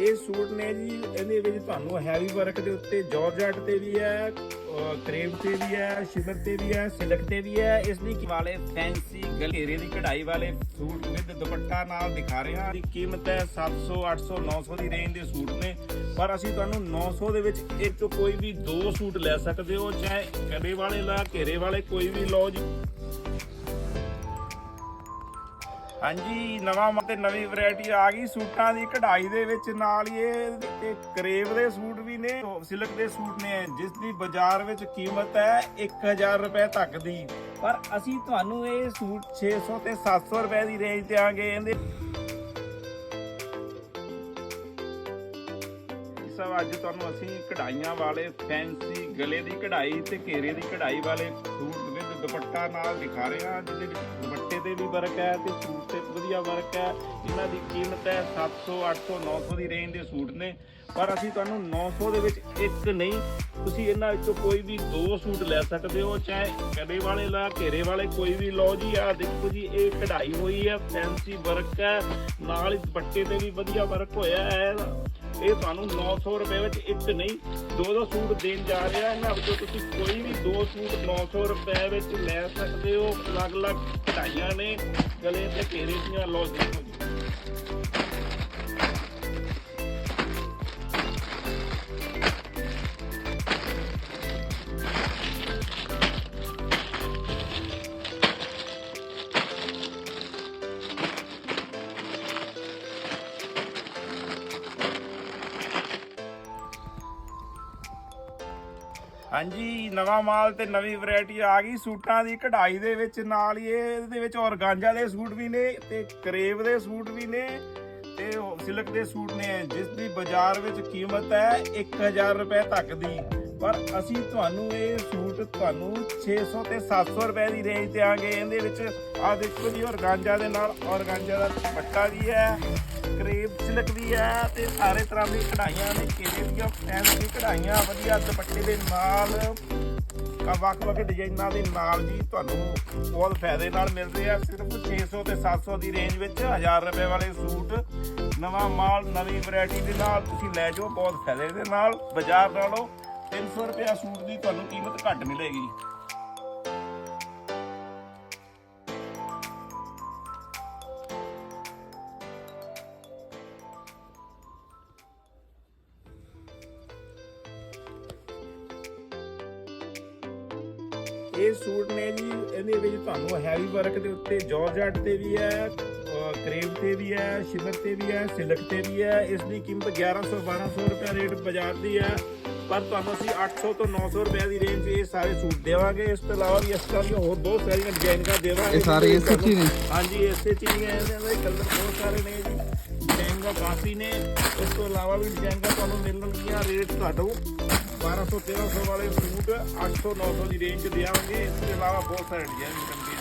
ਇਹ ਸੂਟ ਨੇ ਜੀ, ਇਹਦੇ ਵਿੱਚ ਤੁਹਾਨੂੰ ਹੈਵੀ ਵਰਕ ਦੇ ਉੱਤੇ ਜਾਰਜਟ ਤੇ ਵੀ ਹੈ ਕਰੇਪ ਤੇ ਵੀ ਹੈ ਸ਼ਿਮਰ ਤੇ ਵੀ ਹੈ ਸਿਲਕ ਤੇ ਵੀ ਹੈ। ਇਸ ਦੀ ਵਾਲੇ ਫੈਂਸੀ ਗਲੇਰੇ ਦੀ ਕਢਾਈ ਵਾਲੇ ਸੂਟ ਵਿਦ ਦੁਪੱਟਾ ਨਾਲ ਦਿਖਾ ਰਹੇ। ਹਾਂ ਦੀ ਕੀਮਤ ਹੈ 700 800 900 ਦੀ ਰੇਂਜ ਦੇ ਸੂਟ ਨੇ। ਪਰ ਅਸੀਂ ਤੁਹਾਨੂੰ 900 ਦੇ ਵਿੱਚ ਇੱਕ ਕੋਈ ਵੀ ਦੋ ਸੂਟ ਲੈ ਸਕਦੇ ਹੋ, ਚਾਹੇ ਕੜੇ ਵਾਲੇ ਲਾ, ਘੇਰੇ ਵਾਲੇ, ਕੋਈ ਵੀ ਲਓ ਜੀ। ਹਾਂਜੀ, ਨਵਾਂ ਮਤੇ ਨਵੀਂ ਵੈਰਾਈਟੀ ਆ ਗਈ ਸੂਟਾਂ ਦੀ ਕਢਾਈ ਦੇ ਵਿੱਚ ਨਾਲ ਹੀ ਇਹ ਤੇ ਕਰੇਵ ਦੇ ਸੂਟ ਵੀ ਨੇ ਸਿਲਕ ਦੇ ਸੂਟ ਨੇ, ਜਿਸ ਦੀ ਬਾਜ਼ਾਰ ਵਿੱਚ ਕੀਮਤ ਹੈ 1000 ਰੁਪਏ ਤੱਕ ਦੀ। ਪਰ ਅਸੀਂ ਤੁਹਾਨੂੰ ਇਹ ਸੂਟ 600 ਤੇ 700 ਰੁਪਏ ਦੀ ਰੇਂਜ ਤੇ ਆਂਗੇ ਇਹਦੇ ਸਭ ਅੱਜ ਤੁਹਾਨੂੰ ਅਸੀਂ ਕਢਾਈਆਂ ਵਾਲੇ ਫੈਂਸੀ ਗਲੇ ਦੀ ਕਢਾਈ ਤੇ ਘੇਰੇ ਦੀ ਕਢਾਈ ਵਾਲੇ ਸੂਟ ਵਿਦ ਦੁਪੱਟਾ ਨਾਲ ਦਿਖਾ ਰਹੇ ਹਾਂ, ਜਿਹਦੇ ਵਿੱਚ ਦੁਪੱਟੇ ਤੇ ਵੀ ਵਰਕ ਹੈ ਤੇ ਸੂਟ ਤੇ ਵਧੀਆ ਵਰਕ ਹੈ। ਇਹਨਾਂ ਦੀ ਕੀਮਤ ਹੈ 700 800 900 ਦੀ ਰੇਂਜ ਦੇ ਸੂਟ ਨੇ। ਪਰ ਅਸੀਂ ਤੁਹਾਨੂੰ 900 ਦੇ ਵਿੱਚ ਇੱਕ ਨਹੀਂ, ਤੁਸੀਂ ਇਹਨਾਂ ਵਿੱਚੋਂ ਕੋਈ ਵੀ ਦੋ ਸੂਟ ਲੈ ਸਕਦੇ ਹੋ, ਚਾਹੇ ਕਦੇ ਵਾਲੇ ਲਾ, ਘੇਰੇ ਵਾਲੇ, ਕੋਈ ਵੀ ਲਓ ਜੀ ਆ ਦੇਖੋ ਜੀ, ਇਹ ਕਢਾਈ ਹੋਈ ਹੈ ਫੈਂਸੀ ਵਰਕ ਹੈ, ਨਾਲ ਹੀ ਦੁਪੱਟੇ ਤੇ ਵੀ ਵਧੀਆ ਵਰਕ ਹੋਇਆ ਹੈ। ਇਹ ਤੁਹਾਨੂੰ 900 ਰੁਪਏ ਵਿੱਚ ਇੱਕ ਨਹੀਂ, ਦੋ ਦੋ ਸੂਟ ਦੇਣ ਜਾ ਰਿਹਾ ਇਹਨਾਂ ਵਿੱਚੋਂ ਤੁਸੀਂ ਕੋਈ ਵੀ ਦੋ ਸੂਟ 900 ਰੁਪਏ ਵਿੱਚ ਲੈ ਸਕਦੇ ਹੋ। ਅਲੱਗ-ਅਲੱਗ ਕਢਾਈਆਂ ਨੇ, ਗਲੇ ਤੇ ਘੇਰੇ ਦੀਆਂ ਲਓ ਦੇਖੋ ਹਾਂਜੀ, ਨਵਾਂ ਮਾਲ ਤੇ ਨਵੀਂ ਵੈਰਾਈਟੀ ਆ ਗਈ। ਸੂਟਾਂ ਦੀ ਕਢਾਈ ਦੇ ਵਿੱਚ ਨਾਲ ਹੀ ਇਹਦੇ ਵਿੱਚ ਔਰਗਾਂਜਾ ਦੇ ਸੂਟ ਵੀ ਨੇ ਤੇ ਕਰੇਵ ਦੇ ਸੂਟ ਵੀ ਨੇ ਤੇ ਸਿਲਕ ਦੇ ਸੂਟ ਨੇ। ਜਿਸ ਦੀ ਬਾਜ਼ਾਰ ਵਿੱਚ ਕੀਮਤ ਹੈ 1000 ਰੁਪਏ ਤੱਕ ਦੀ। ਪਰ ਅਸੀਂ ਤੁਹਾਨੂੰ ਇਹ ਸੂਟ ਤੁਹਾਨੂੰ 600 ਤੇ 700 ਰੁਪਏ ਦੀ ਰੇਂਜ ਤੇ ਆਂਗੇ ਇਹਦੇ ਵਿੱਚ ਆ ਦੇਖੋ ਜੀ, ਔਰਗਾਂਜਾ ਦੇ ਨਾਲ ਔਰਗਾਂਜਾ ਦਾ ਦੁਪੱਟਾ ਵੀ ਹੈ। ਕਰੇਬ ਸਿਲਕ ਵੀ ਹੈ ਤੇ ਸਾਰੇ ਤਰ੍ਹਾਂ ਦੀ ਕਢਾਈਆਂ ਨੇ, ਕੇਲੇ ਦੀਆਂ ਫੈਂਸੀ ਕਢਾਈਆਂ, ਵਧੀਆ ਦੁਪੱਟੇ ਦੇ ਨਾਲ ਵੱਖ ਵੱਖ ਡਿਜ਼ਾਈਨਾਂ ਦੇ ਨਾਲ ਜੀ ਤੁਹਾਨੂੰ ਬਹੁਤ ਫਾਇਦੇ ਨਾਲ ਮਿਲਦੇ ਆ। ਸਿਰਫ 600 ਤੇ 700 ਦੀ ਰੇਂਜ ਵਿੱਚ 1000 ਰੁਪਏ ਵਾਲੇ ਸੂਟ, ਨਵਾਂ ਮਾਲ, ਨਵੀਂ ਵੈਰਾਈਟੀ ਦੇ ਨਾਲ ਤੁਸੀਂ ਲੈ ਜਾਓ, ਬਹੁਤ ਫਾਇਦੇ ਦੇ ਨਾਲ, ਬਾਜ਼ਾਰ ਨਾਲੋਂ 300 ਰੁਪਏ ਸੂਟ ਦੀ ਤੁਹਾਨੂੰ ਕੀਮਤ ਘੱਟ ਮਿਲੇਗੀ। ਇਹ ਸੂਟ ਨੇ ਜੀ ਇਹਦੇ ਵਿੱਚ ਤੁਹਾਨੂੰ ਹੈਵੀ ਵਰਕ ਦੇ ਉੱਤੇ ਜਾਰਜਟ ਤੇ ਵੀ ਹੈ ਕਰੇਪ ਤੇ ਵੀ ਹੈ ਸ਼ਿਮਰ ਤੇ ਵੀ ਹੈ ਸਿਲਕ ਤੇ ਵੀ ਹੈ ਇਸ ਦੀ ਕੀਮਤ 1100 1200 ਰੁਪਏ ਰੇਟ ਬਾਜ਼ਾਰ ਦੀ ਹੈ। ਪਰ ਤੁਹਾਨੂੰ ਅਸੀਂ 800 ਤੋਂ 900 ਰੁਪਏ ਦੀ ਰੇਂਜ 'ਚ ਇਹ ਸਾਰੇ ਸੂਟ ਦੇਵਾਂਗੇ। ਇਸ ਤੋਂ ਇਲਾਵਾ ਵੀ ਇਸ ਤਰ੍ਹਾਂ ਦੀਆਂ ਹੋਰ ਬਹੁਤ ਸਾਰੀਆਂ ਡਿਜ਼ਾਈਨਾਂ ਦੇਵਾਂਗੇ। ਇਹ ਸਾਰੇ ਇਸੇ 'ਚ ਹੀ ਨੇ? ਹਾਂਜੀ ਇਸੇ ਚ ਹੀ ਹੈ ਇਹਦੇ ਦੇ ਕਲਰ ਬਹੁਤ ਸਾਰੇ ਨੇ ਜੀ। ਡਿਜ਼ਾਈਨਾਂ ਕਾਫੀ ਨੇ। ਇਸ ਤੋਂ ਇਲਾਵਾ ਵੀ ਡਿਜ਼ਾਈਨਾਂ ਤੁਹਾਨੂੰ ਮਿਲਣਗੀਆਂ ਰੇਟ ਘੱਟ 1200 1300 ਵਾਲੇ ਸੂਟ 800 900 ਦੀ ਰੇਂਜ 'ਚ ਦਿਆਂਗੇ ਇਸ ਤੋਂ ਇਲਾਵਾ ਬਹੁਤ ਸਾਰੇ ਡਿਜ਼ਾਈਨ ਮਿਲਣਗੇ